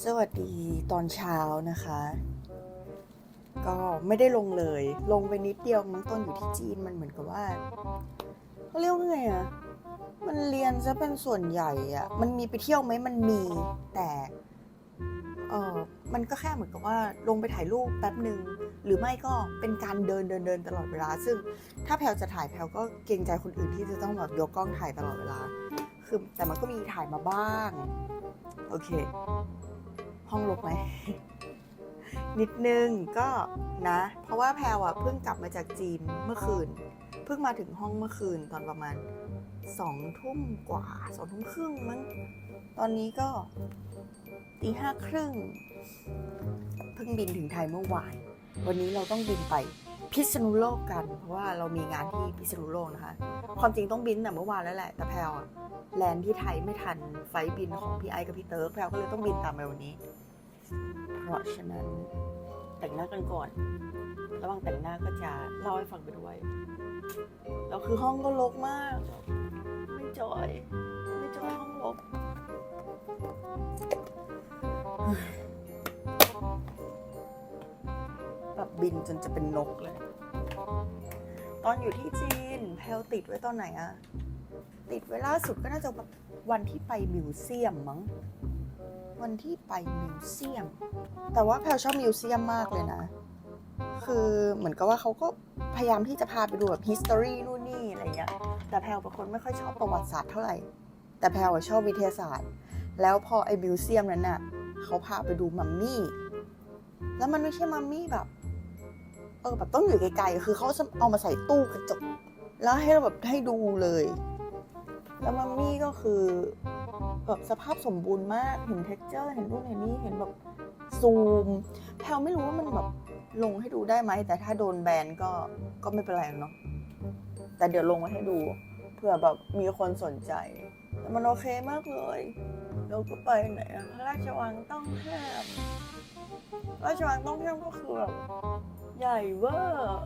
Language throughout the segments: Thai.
สวัสดีตอนเช้านะคะ ก็ไม่ได้ลงเลย ลงไปนิดเดียวมั้งต้นอยู่ที่จีนมันเหมือนกับว่าเรียกว่าไงอะมันเรียนซะเป็นส่วนใหญ่อะมันมีไปเที่ยวไหมมันมีแต่เออมันก็แค่เหมือนกับว่าลงไปถ่ายรูปแป๊บหนึ่งหรือไม่ก็เป็นการเดินเดินเดินตลอดเวลา ซึ่งถ้าแพลวจะถ่ายแพลก็เกรงใจคนอื่นที่จะต้องแบบยกกล้องถ่ายตลอดเวลา คือแต่มันก็มีถ่ายมาบ้าง โอเค ห้องลกไหมนิดนึงก็นะ เพราะว่าแพลวอะเพิ่งกลับมาจากจีนเมื่อคืน เพิ่งมาถึงห้องเมื่อคืนตอนประมาณสองทุ่มกว่าสองทุ่มครึ่งมั้งตอนนี้ก็ตีห้าครึ่งเพิ่งบินถึงไทยเมื่อวาน วันนี้เราต้องบินไป พิษณุโลกกัน เพราะว่าเรามีงานที่พิษณุโลกนะคะ ความจริงต้องบินแต่เมื่อวานแล้วแหละ แต่แพลวอะแลนที่ไทยไม่ทันไฟบินของพี่ไอกับพี่เติร์กแพลวก็เลยต้องบินตามไปวันนี้ เพราะฉะนั้นแต่งหน้ากันก่อน ระหว่างแต่งหน้าก็จะเล่าให้ฟังไปด้วยแล้วคือห้องก็รกมาก ไม่จอย ไม่จอยห้องรก บินจนจะเป็นนกเลย ตอนอยู่ที่จีนแพลติดไว้ตอนไหนอะติดไว้ล่าสุดก็น่าจะวันที่ไปมิวเซียมมั้งวันที่ไปมิวเซียม แต่ว่าแพลชอบมิวเซียมมากเลยนะ คือเหมือนกับว่าเขาก็พยายามที่จะพาไปดูแบบ history นู่นนี่อะไรเงี้ย แต่แพลเป็นคนไม่ค่อยชอบประวัติศาสตร์เท่าไหร่ แต่แพลชอบวิทยาศาสตร์ แล้วพอไอ้มิวเซียมนั้นน่ะเขาพาไปดูมัมมี่ แล้วมันไม่ใช่มัมมี่แบบ เออแบบต้องอยู่ไกลๆคือเขาเอามาใส่ตู้กระจก แล้วให้เราแบบให้ดูเลย แล้วมัมมี่ก็คือแบบสภาพสมบูรณ์มากเห็นเท็กเจอร์เห็นนู่นเห็นนี่เห็นแบบซูมแพลไม่รู้ว่ามันแบบลงให้ดูได้ไหม แต่ถ้าโดนแบนก็ก็ไม่เป็นไรเนาะแต่เดี๋ยวลงมาให้ดูเผื่อแบบมีคนสนใจ แต่มันโอเคมากเลยเราก็ไปไหนอะพระราชวังต้องห้ามพระราชวังต้องห้ามก็คือแบบใหญ่เวอร์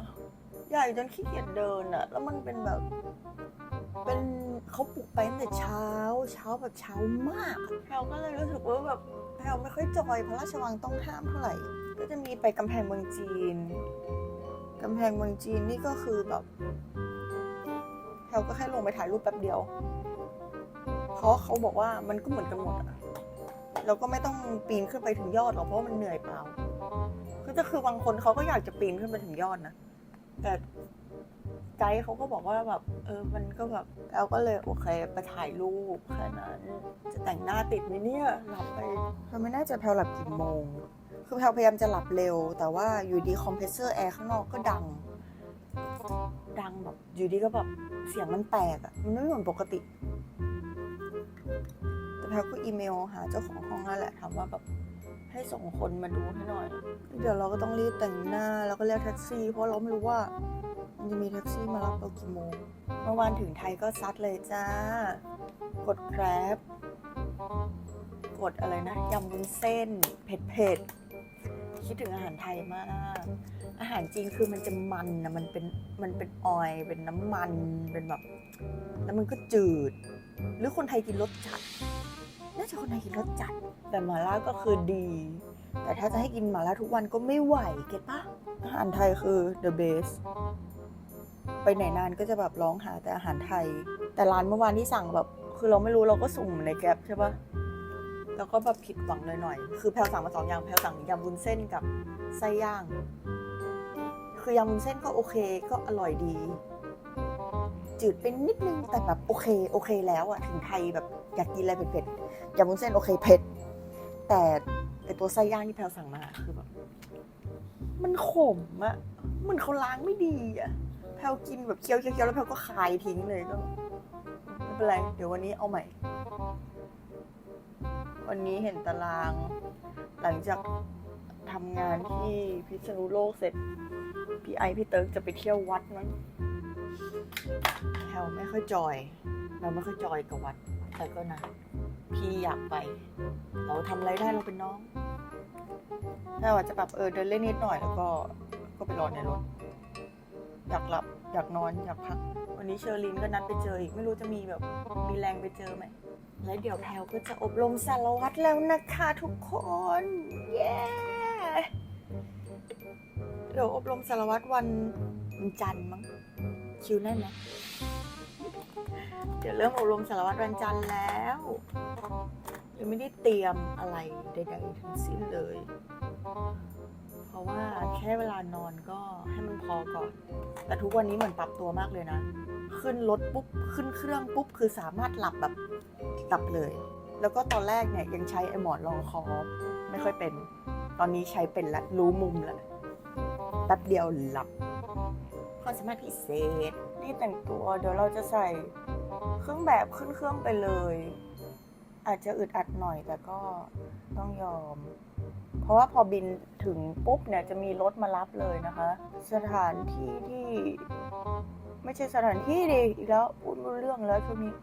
ใหญ่จนขี้เกียจเดินอะแล้วมันเป็นแบบ เป็นเขาปลุกไปตั้งแต่เช้า เช้าแบบเช้ามากแพลก็เลยรู้สึกว่าแบบแพลไม่ค่อยจอยพระราชวังต้องห้ามเท่าไหร่ ก็จะมีไปกำแพงเมืองจีนกำแพงเมืองจีนนี่ก็คือแบบแพลก็แค่ลงไปถ่ายรูปแป๊บเดียว เพราะเขาบอกว่ามันก็เหมือนกันหมดอะเราก็ไม่ต้องปีนขึ้นไปถึงยอดหรอกเพราะมันเหนื่อยเปล่าก็จะคือบางคนเขาก็อยากจะปีนขึ้นไปถึงยอดนะแต่ไกด์เขาก็บอกว่าแบบ เออ มันก็แบบเราก็เลยโอเคไปถ่ายรูปแค่นั้น จะแต่งหน้าติดไหมเนี่ยหลับไปแพลไม่น่าจะแพลหลับกี่โมง คือแพลพยายามจะหลับเร็ว แต่ว่าอยู่ดีคอมเพรสเซอร์แอร์ข้างนอกก็ดัง ดังแบบอยู่ดีก็แบบเสียงมันแตกอะมันไม่เหมือนปกติ พลก็อีเมลหาเจ้าของห้องนั่นแหละถามว่าแบบให้ส่งคนมาดูให้หน่อย เดี๋ยวเราก็ต้องรีบแต่งหน้าแล้วก็เรียกแท็กซี่ เพราะเราไม่รู้ว่ามันจะมีแท็กซี่มารับเรากี่โมง เมื่อวานถึงไทยก็ซัดเลยจ้า กดแกร็บกดอะไรนะยำวุ้นเส้น เผ็ดเผ็ดๆคิดถึงอาหารไทยมาก อาหารจีนคือมันจะมันนะมันเป็นมันเป็นออยเป็นน้ำมันเป็นแบบ แล้วมันก็จืด หรือคนไทยกินรสจัด น่าจะคนไทยกินรสจัด แต่หมาล่าก็คือดี แต่ถ้าจะให้กินหมาล่าทุกวันก็ไม่ไหว เก็ตปะอาหารไทยคือ the best ไปไหนนานก็จะแบบร้องหาแต่อาหารไทย แต่ร้านเมื่อวานที่สั่งแบบ คือเราไม่รู้เราก็สุ่มในแกร็บใช่ปะแล้วก็แบบผิดหวังหน่อยๆ คือแพลสั่งมาสองอย่าง แพลสั่งยำวุ้นเส้นกับไส้ย่าง คือยำวุ้นเส้นก็โอเคก็อร่อยดี จืดเป็นนิดนึงแต่แบบโอเคโอเคแล้วอะถึงไทยแบบอยากกินอะไรเผ็ดๆ ยำวุ้นเส้นโอเคเผ็ด แต่ไอตัวไส้ย่างที่แพลสั่งมาคือแบบมันขมอะเหมันเขาล้างไม่ดีอะแพลกินแบบเคี้ยวๆๆแล้วแพลก็คายทิ้งเลยก็ไม่เป็นไร เดี๋ยววันนี้เอาใหม่ วันนี้เห็นตาราง หลังจากทำงานที่พิษณุโลกเสร็จ พี่ไอพี่เติร์กจะไปเที่ยววัดมั้งแถวไม่ค่อยจอย เราไม่ค่อยจอยกับวัด แต่ก็นะ พี่อยากไป เราทำอะไรได้เราเป็นน้องถ้าว่าจะแบบเออเดินเล่นนิดหน่อยแล้วก็ก็ไปรอในรถ อยากหลับ อยากนอนอยากพัก วันนี้เชอร์ลินก็นัดไปเจออีกไม่รู้จะมีแบบมีแรงไปเจอไหมแล้วเดี๋ยวแพลวก็จะอบรมสารวัตรแล้วนะคะทุกคน เย้เดี๋ยวอบรมสารวัตรวันจันทร์มั้งคิวแน่นไหม เดี๋ยวเริ่มอบรมสารวัตรวันจันทร์แล้วยังไม่ได้เตรียมอะไรใดๆทั้งสิ้นเลย เพราะว่าแค่เวลานอนก็ให้มันพอก่อน แต่ทุกวันนี้เหมือนปรับตัวมากเลยนะ ขึ้นรถปุ๊บ ขึ้นเครื่องปุ๊บ คือสามารถหลับแบบหลับเลย แล้วก็ตอนแรกเนี่ยยังใช้ไอ้หมอนรองคอไม่ค่อยเป็น ตอนนี้ใช้เป็นละรู้มุมละแป๊บเดียวหลับความสามารถพิเศษ นี่แต่งตัวเดี๋ยวเราจะใส่ เครื่องแบบขึ้นเครื่องไปเลย อาจจะอึดอัดหน่อยแต่ก็ต้องยอม เพราะว่าพอบินถึงปุ๊บเนี่ยจะมีรถมารับเลยนะคะ สถานที่ที่ ไม่ใช่สถานที่ดิอีกแล้วพูดไม่รู้เรื่องแล้วช่วงนี้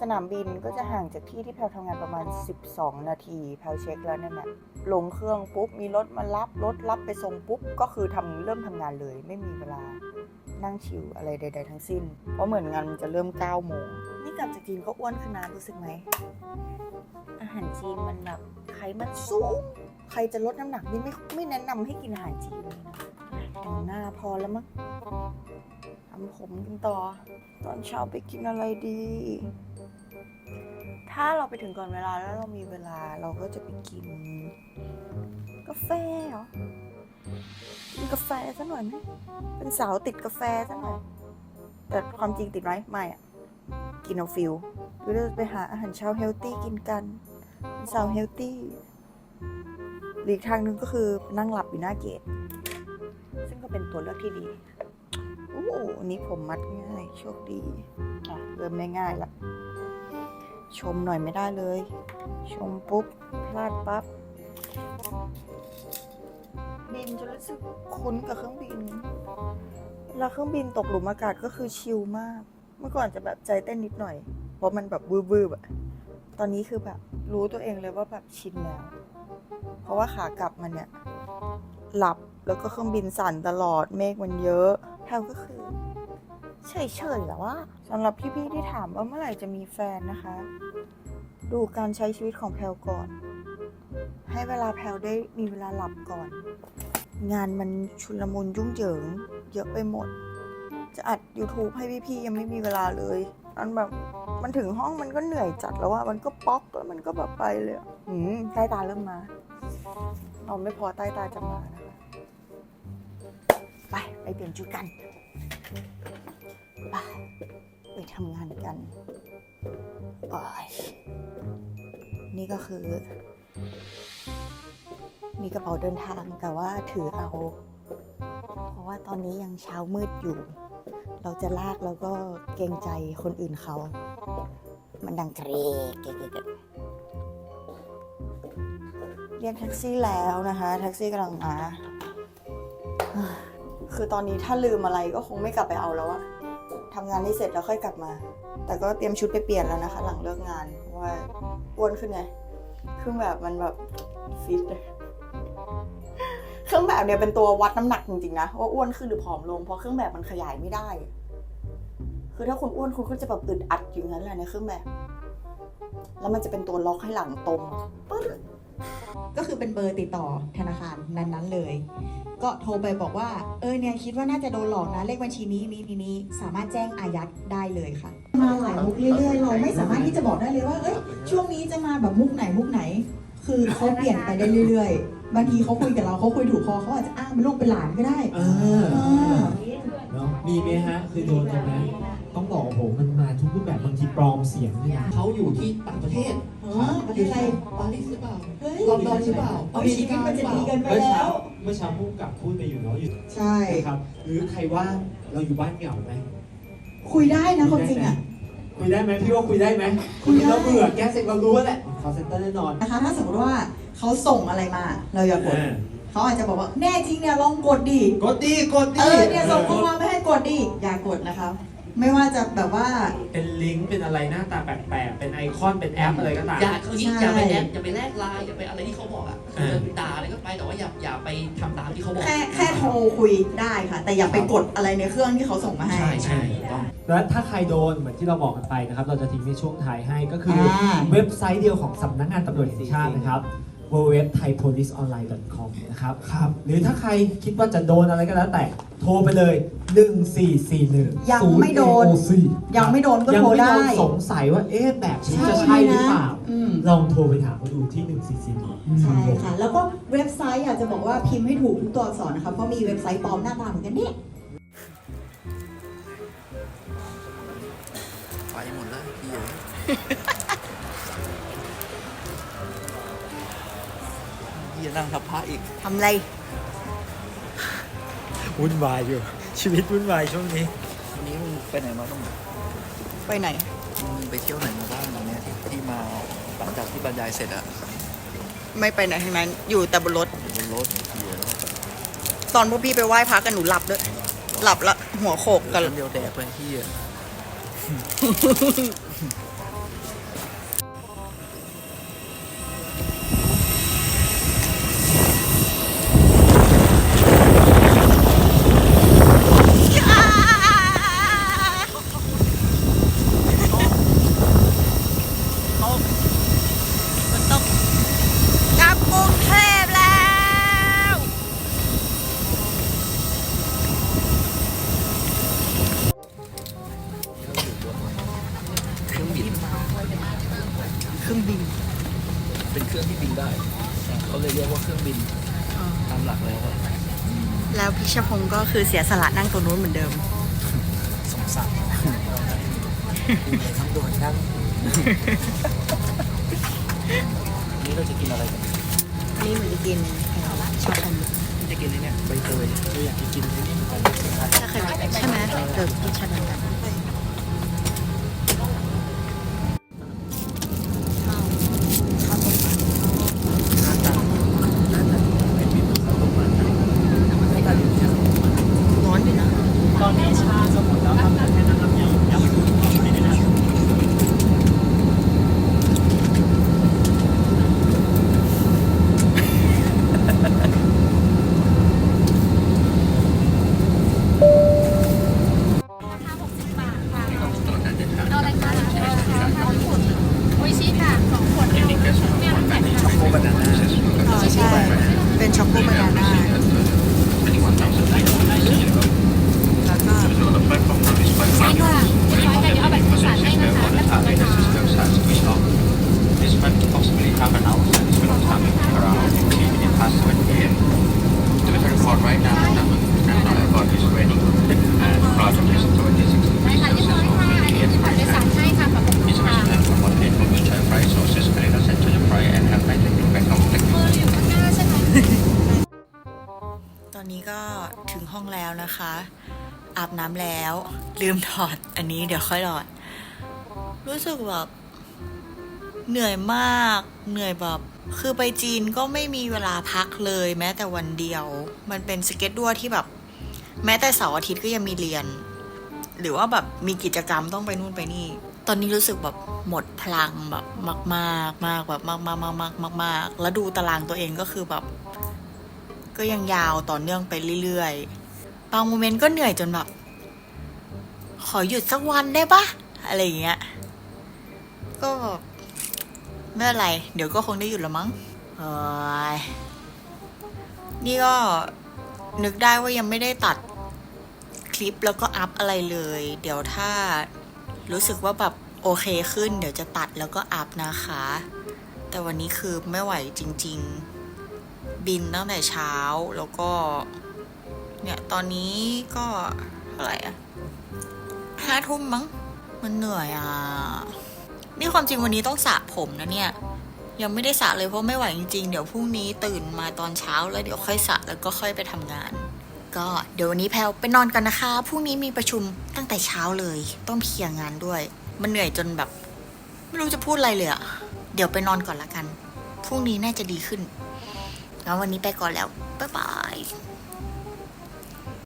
สนามบินก็จะห่างจากที่ที่แพลทำงานประมาณ 12 นาทีแพลเช็คแล้วเนี่ยแหละลงเครื่องปุ๊บมีรถมารับรถรับไปส่งปุ๊บก็คือทำเริ่มทำงานเลย ไม่มีเวลา นั่งชิวอะไรใด ๆ ทั้งสิ้น เพราะเหมือนงานมันจะเริ่ม9โมง นี่กลับจากจีนก็อ้วนขึ้นนะรู้สึกไหม อาหารจีนมันแบบไขมันสูง ใครจะลดน้ำหนักนี่ไม่ไม่แนะนำให้กินอาหารจีนเลยนะแต่งหน้าพอแล้วมั้งทำผมกันต่อ ตอนเช้าไปกินอะไรดี ถ้าเราไปถึงก่อนเวลาแล้วเรามีเวลาเราก็จะไปกิน กาแฟเหรอ กินกาแฟซะหน่อยไหมเป็นสาวติดกาแฟซะหน่อย แต่ความจริงติดไหมไม่อะกินเอาฟิลหรือเราจะไปหาอาหารเช้าเฮลตี้กินกันเป็นสาวเฮลตี้หรืออีกทางหนึ่งก็คือนั่งหลับอยู่หน้าเกต ซึ่งก็เป็นตัวเลือกที่ดีโอ้อันนี้ผมมัดง่ายโชคดีอะเริ่มได้ง่ายละชมหน่อยไม่ได้เลย ชมปุ๊บ พลาดปั๊บ บินจะรู้สึกคุ้นกับเครื่องบินเวลาเครื่องบินตกหลุมอากาศก็คือชิลมาก เมื่อก่อนจะแบบใจเต้นนิดหน่อย เพราะมันแบบวืบๆอะตอนนี้คือแบบรู้ตัวเองเลยว่าแบบชินแล้ว เพราะว่าขากลับมันเนี่ย หลับแล้วก็เครื่องบินสั่นตลอดเมฆมันเยอะแทวก็คือเฉยๆแล้วว่าสำหรับพี่ๆที่ถามว่าเมื่อไหร่จะมีแฟนนะคะ ดูการใช้ชีวิตของแพลวก่อน ให้เวลาแพลวได้มีเวลาหลับก่อน งานมันชุลมุนยุ่งเหยิง เยอะไปหมด จะอัด YouTube ให้พี่ๆยังไม่มีเวลาเลยมันแบบมันถึงห้องมันก็เหนื่อยจัดแล้วว่ามันก็ป๊อกแล้วมันก็แบบไปเลยอะหืมใต้ตาเริ่มมาเราไม่พอใต้ตาจะมานะไป ไปเปลี่ยนชุดกันไปไปทำงานกันไปนี่ก็คือ มีกระเป๋าเดินทางแต่ว่าถือเอา เพราะว่าตอนนี้ยังเช้ามืดอยู่ เราจะลากแล้วก็เกรงใจคนอื่นเขา มันดังเกรกเกเกเกเรียกแท็กซี่แล้วนะคะ แท็กซี่กำลังมาคือตอนนี้ถ้าลืมอะไรก็คงไม่กลับไปเอาแล้วอะทำงานให้เสร็จแล้วค่อยกลับมา แต่ก็เตรียมชุดไปเปลี่ยนแล้วนะคะ หลังเลิกงานเพราะว่าอ้วนขึ้นไงคือแบบมันแบบฟิตเลย เครื่องแบบเนี่ยเป็นตัววัดน้ำหนักจริงๆนะว่าอ้วนขึ้นหรือผอมลงเพราะเครื่องแบบมันขยายไม่ได้ คือถ้าคุณอ้วนคุณก็จะแบบอึดอัดอยู่งั้นแหละในเครื่องแบบ แล้วมันจะเป็นตัวล็อกให้หลังตรงปึ๊ดก็คือเป็นเบอร์ติดต่อธนาคารนั้นๆเลย ก็โทรไปบอกว่า เออเนี่ยคิดว่าน่าจะโดนหลอกนะเลขบัญชีนี้นี้นี้นี้สามารถแจ้งอายัดได้เลยค่ะ มาหลายมุกเรื่อยๆเราไม่สามารถที่จะบอกได้เลยว่าเอ้ยช่วงนี้จะมาแบบมุกไหนมุกไหน คือเขาเปลี่ยนไปได้เรื่อยๆ บางทีเขาคุยกับเราเขาคุยถูกคอเขาอาจจะอ้างเป็นลูกเป็นหลานก็ได้เอออ่าเนาะมีไหมฮะคือโดนตรงนั้นต้องบอกโอ้โหมันมาทุกรูปแบบบางทีปลอมเสียงเนี่ยเขาอยู่ที่ต่างประเทศเออประเทศอะไรปารีสหรือเปล่าเฮ้ยลอนดอนหรือเปล่าเอาชีวิตมันจะดีเกินไปเมื่อแล้เช้าว เมื่อเช้าพูดกับพูดไปอยู่เนาะอยู่ใช่ นะครับ หรือใครว่าเราอยู่บ้านเหงาไหมคุยได้นะคนจริงอะ คุยได้ไหมพี่ว่าคุยได้ไหมคุยได้ เราเบื่อแก้เสร็จเรารู้แล้วแหละคอเซ็นเตอร์แน่นอนนะคะถ้าสมมติว่าเขาส่งอะไรมา เราอย่ากดอ่าเขาอาจจะบอกว่าแน่จริงเนี่ยลองกดดิ กดดีกดดีเออเนี่ยส่งข้อความไม่ให้กดดิ อย่ากดนะคะ ไม่ว่าจะแบบว่า เป็นลิงก์เป็นอะไรหน้าตาแปลกๆ เป็นไอคอนเป็นแอปอะไรก็ตาม อย่าเขายิ่งใช่อย่าไปแอดอย่าไปแลกไลน์อย่าไปอะไรที่เขาบอกอะเออด่าอะไรก็ไปแต่ว่าอย่าอย่าไปทำตามที่เขาบอกแค่แค่โทรคุยได้ค่ะ แต่อย่าไปกดอะไรในเครื่องที่เขาส่งมาให้ ใช่ใช่ถูกต้องแล้วถ้าใครโดนเหมือนที่เราบอกกันไปนะครับ เราจะทิ้งในช่วงท้ายให้ก็คืออา เว็บไซต์เดียวของสำนักงานตำรวจแห่งชาตินะครับ www.thaipoliceonline.com นะครับครับ หรือถ้าใครคิดว่าจะโดนอะไรก็แล้วแต่ โทรไปเลย 1441ยังไม่โดน0 AOC ยังไม่โดนก็ยังโทรไม่ได้โดนสงสัยว่าเอ๊ะแบบนี้จะใช่หรือเปล่าอืมลองโทรไปถามเขาดูที่ 1441ใช่ค่ะ แล้วก็เว็บไซต์อยากจะบอกว่าพิมพ์ให้ถูกทุกตัวอักษรนะคะเพราะมีเว็บไซต์ปลอมหน้าตาเหมือนกันเนี่ยไปหมดแล้วพี่เอ๋ เฮียนั่งทับพระอีกทำไร วุ่นวายอยู่ ชีวิตวุ่นวายช่วงนี้ วันนี้มึงไปไหนมาต้องไปไหน มึงไปเที่ยวไหนมาบ้างเนี่ยที่ที่มาหลังจากที่บรรยายเสร็จอะไม่ไปไหนทั้งนั้น อยู่แต่บนรถ บนรถเฮียตอนพวกพี่ไปไหว้พระกันหนูหลับด้วย หลับละหัวโขกกัน เดียวแดกไปเรื่องบิน เป็นเครื่องที่บินได้ เขาเลยเรียกว่าเครื่องบินตามหลักแล้วอะแล้วพิชพงศ์ก็คือเสียสละนั่งตัวนู้นเหมือนเดิม สงสารกูเลยทั้งโดนนั่งนี่เราจะกินอะไรกันนี่มันจะกินชอบทำจะกินอะไรเนี่ยใบเตยเราอยากจะกินไอ้นี่เหมือนกันถ้าเคยใช่ไหมเดี๋ยวกินชาดำกันหน้าตาหน้าตาเป็นมิตรเขาต้องมาหน้าตาดีเนี่ย ร้อนอยู่นะ ตอนนี้ชาจะหมดแล้วครับแค่นะครับยังยังไม่ได้นะ โออิชิค่ะสองขวดเนี่ยน้ำแข็งค่ะ โคบานาน่า อ๋อใช่ เป็นช็อกโกบานาน่าแล้วก็ ใช่ค่ะร้อยแต่เดี๋ยวเอาแบบภาษาให้นะคะแล้วขอบคุณค่ะ This might possibly have an hour and it's going to time around 15 minutes past 7 p.m. The weather report right now is that the airport is raining and cloud is 26 ได้ค่ะเรียบร้อยค่ะ อันนี้คือบัตรโดยสารให้ค่ะ ขอบคุณ It's ค่ะ original from one end of which I price sources credit sent to the prior and have my back on the เอออยู่ข้างหน้าใช่ไหม ตอนนี้ก็ถึงห้องแล้วนะคะ อาบ น้ำแล้ว ลืมถอดอันนี้เดี๋ยวค่อยถอด รู้สึกแบบเหนื่อยมาก เหนื่อยแบบ คือไปจีนก็ไม่มีเวลาพักเลยแม้แต่วันเดียว มันเป็นสเก็ตดัวที่แบบ แม้แต่เสาร์อาทิตย์ก็ยังมีเรียน หรือว่าแบบมีกิจกรรมต้องไปนู่นไปนี่ ตอนนี้รู้สึกแบบหมดพลังแบบมากมากแบบมากมากมากมากมากมากแล้วดูตารางตัวเองก็คือแบบ ก็ยังยาวต่อเนื่องไปเรื่อยๆ บางโมเมนต์ก็เหนื่อยจนแบบ ขอหยุดสักวันได้ปะอะไรอย่างเงี้ย ก็ไม่เป็นไรเดี๋ยวก็คงได้หยุดล้วมั้งเอ้ยนี่ก็นึกได้ว่ายังไม่ได้ตัดคลิปแล้วก็อัพอะไรเลย เดี๋ยวถ้ารู้สึกว่าแบบโอเคขึ้น เดี๋ยวจะตัดแล้วก็อัพนะคะ แต่วันนี้คือไม่ไหวจริง ๆ บินตั้งแต่เช้าแล้วก็ เนี่ยตอนนี้ก็เท่าไหร่อะ ห้าทุ่มมั้ง มันเหนื่อยอะ นี่ความจริงวันนี้ต้องสระผมนะเนี่ย ยังไม่ได้สระเลยเพราะไม่ไหวจริงๆ เดี๋ยวพรุ่งนี้ตื่นมาตอนเช้าแล้วเดี๋ยวค่อยสระแล้วก็ค่อยไปทำงาน ก็เดี๋ยววันนี้แพลวไปนอนกันนะคะ พรุ่งนี้มีประชุมตั้งแต่เช้าเลย ต้องเคลียร์งานด้วย มันเหนื่อยจนแบบ ไม่รู้จะพูดอะไรเลยอะเดี๋ยวไปนอนก่อนละกัน พรุ่งนี้น่าจะดีขึ้น งั้นวันนี้ไปก่อนแล้ว บ๊ายบาย